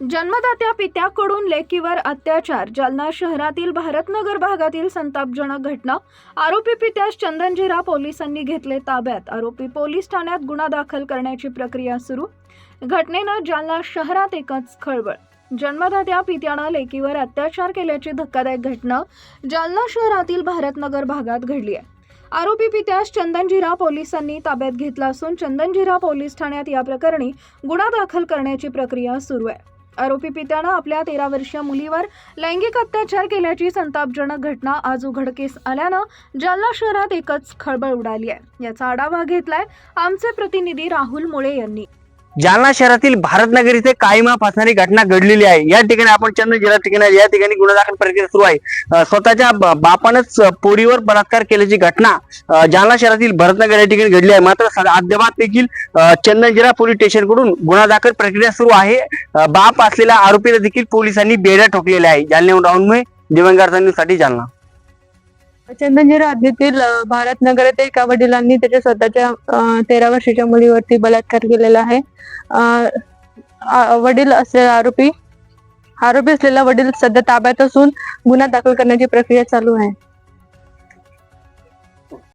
जन्मदात्या पित्याकडून लेकीवर अत्याचार जालना शहरातील भारतनगर भागातील संतापजनक घटना. आरोपी पित्यास चंदनजिरा पोलिसांनी घेतले ताब्यात. आरोपी पोलीस ठाण्यात गुन्हा दाखल करण्याची प्रक्रिया सुरू. घटनेनं जालना शहरात एकच खळबळ. जन्मदात्या पित्यानं लेकीवर अत्याचार केल्याची धक्कादायक घटना जालना शहरातील भारतनगर भागात घडली आहे. आरोपी पित्यास चंदनजिरा पोलिसांनी ताब्यात घेतला असून चंदनजिरा पोलीस ठाण्यात या प्रकरणी गुन्हा दाखल करण्याची प्रक्रिया सुरू आहे. आरोपी पित्यानं आपल्या तेरा वर्षीय मुलीवर लैंगिक अत्याचार केल्याची संतापजनक घटना आज उघडकीस आल्यानं जालना शहरात एकच खळबळ उडाली आहे. याचा आढावा घेतलाय आमचे प्रतिनिधी राहुल मुळे यांनी. जालना शहरातील भारतनगर इथे कायमा फासणारी घटना घडलेली आहे. या ठिकाणी आपण चंदन जिल्हा ठिकाणी या ठिकाणी गुन्हा दाखल प्रक्रिया सुरू आहे. स्वतःच्या बापानच बापानंच पोरीवर बलात्कार केल्याची घटना जालना शहरातील भरतनगर या ठिकाणी घडली आहे. मात्र स- अद्याप देखील चंदनजिरा पोलीस स्टेशनकडून गुन्हा दाखल प्रक्रिया सुरू आहे. बाप असलेल्या आरोपीला देखील पोलिसांनी बेड्या ठोकलेल्या आहे जालन्याहून राहून दिवंगार जालना. जालना चंदनजिरा हद्दीतील भारत भारतनगर येथे एका वडिलांनी त्याच्या स्वतःच्या तेरा वर्षाच्या मुलीवरती बलात्कार केलेला आहे. वडील असलेला आरोपी आरोपी असलेला वडील सध्या ताब्यात असून गुन्हा दाखल करण्याची प्रक्रिया चालू आहे.